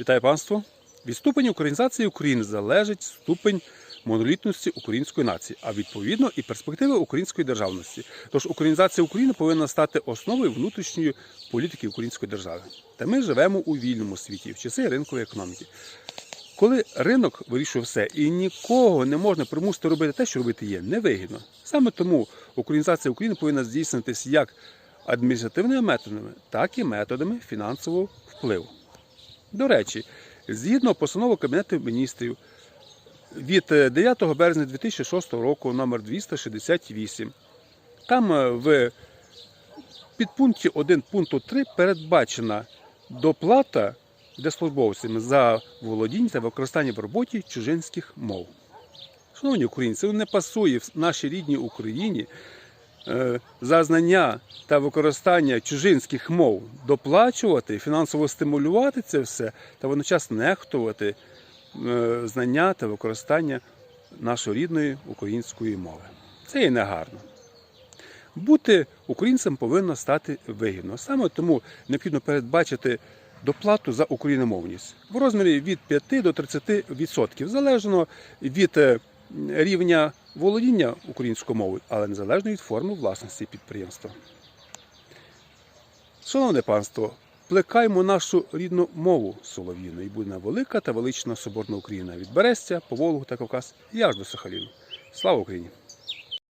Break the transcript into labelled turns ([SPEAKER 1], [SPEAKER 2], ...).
[SPEAKER 1] Вітаю панство! Від ступені українізації України залежить ступень монолітності української нації, а відповідно і перспективи української державності. Тож українізація України повинна стати основою внутрішньої політики української держави. Та ми живемо у вільному світі в часи ринкової економіки. Коли ринок вирішує все і нікого не можна примусити робити те, що робити є, невигідно. Саме тому українізація України повинна здійснитися як адміністративними методами, так і методами фінансового впливу. До речі, згідно постанови Кабінету міністрів від е, 9 березня 2006 року номер 268, там е, в підпункті 1 пункту 3 передбачена доплата держслужбовцям за володіння та використання в роботі чужинських мов. Шановні українці, не пасує в нашій рідній Україні е, за знання та використання чужинських мов доплачувати, фінансово стимулювати це все та водночас нехтувати е, знання та використання нашої рідної української мови. Це є негарно. Бути українцем повинно стати вигідно. Саме тому необхідно передбачити доплату за україномовність в розмірі від 5 до 30%, залежно від е, рівня володіння українською мовою, але незалежно від форми власності підприємства. Шановне панство, плекаймо нашу рідну мову солов'їну, і буде велика та велична соборна Україна від Берестя, по Волгу та Кавказ і аж до Сахаліну. Слава Україні!